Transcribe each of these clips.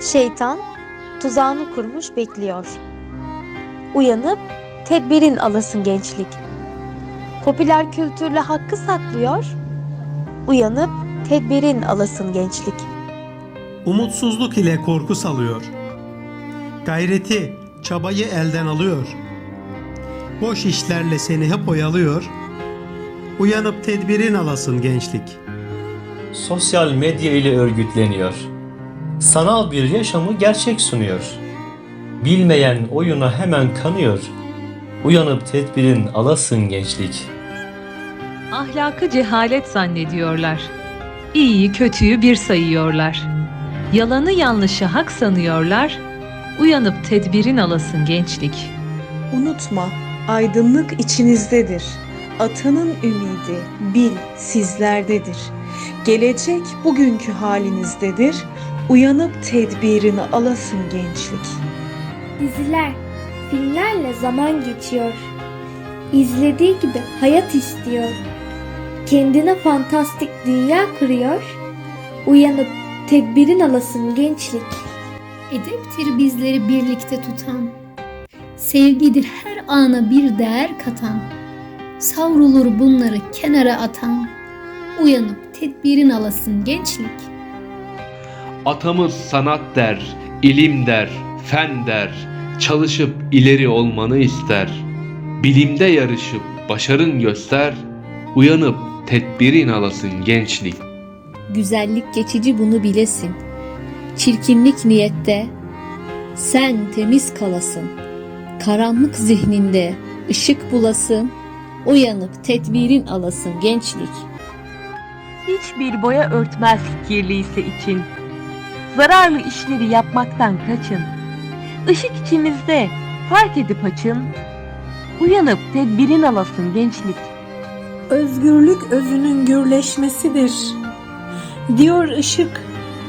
Şeytan tuzağını kurmuş bekliyor. Uyanıp tedbirin alasın gençlik. Popüler kültürle hakkı saklıyor. Uyanıp tedbirin alasın gençlik. Umutsuzluk ile korku salıyor. Gayreti, çabayı elden alıyor. Boş işlerle seni hep oyalıyor. Uyanıp tedbirin alasın gençlik. Sosyal medya ile örgütleniyor. Sanal bir yaşamı gerçek sunuyor. Bilmeyen oyuna hemen kanıyor. Uyanıp tedbirin alasın gençlik. Ahlakı cehalet zannediyorlar. İyiyi kötüyü bir sayıyorlar. Yalanı yanlışı hak sanıyorlar. Uyanıp tedbirin alasın gençlik. Unutma, aydınlık içinizdedir. Atanın ümidi, bil sizlerdedir. Gelecek bugünkü halinizdedir. Uyanıp tedbirini alasın gençlik. Diziler, filmlerle zaman geçiyor. İzlediği gibi hayat istiyor. Kendine fantastik dünya kuruyor. Uyanıp tedbirin alasın gençlik. Edeptir bizleri birlikte tutan. Sevgidir her ana bir değer katan. Savrulur bunları kenara atan. Uyanıp tedbirin alasın gençlik. Atamız sanat der, ilim der, fen der, çalışıp ileri olmanı ister. Bilimde yarışıp başarın göster, uyanıp tedbirin alasın gençlik. Güzellik geçici bunu bilesin. Çirkinlik niyette, sen temiz kalasın. Karanlık zihninde ışık bulasın. Uyanıp tedbirin alasın gençlik. Hiçbir boya örtmez kirliyse için. Zararlı işleri yapmaktan kaçın. Işık içinizde fark edip açın. Uyanıp tedbirin alasın gençlik. Özgürlük özünün gürleşmesidir. Diyor ışık,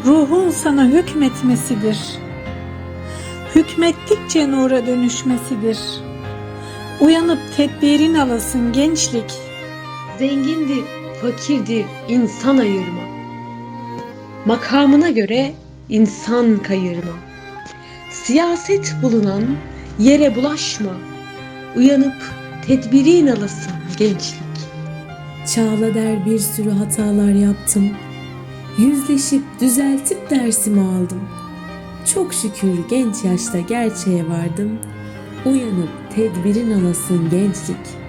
ruhun sana hükmetmesidir. Hükmettikçe nura dönüşmesidir. Uyanıp tedbirin alasın gençlik. Zengindir, fakirdir, insan ayırma. Makamına göre insan kayırma. Siyaset bulunan yere bulaşma. Uyanıp tedbirin alasın gençlik. Çağla der bir sürü hatalar yaptım. Yüzleşip düzeltip dersimi aldım. Çok şükür genç yaşta gerçeğe vardım. Uyanıp tedbirin alasın gençlik.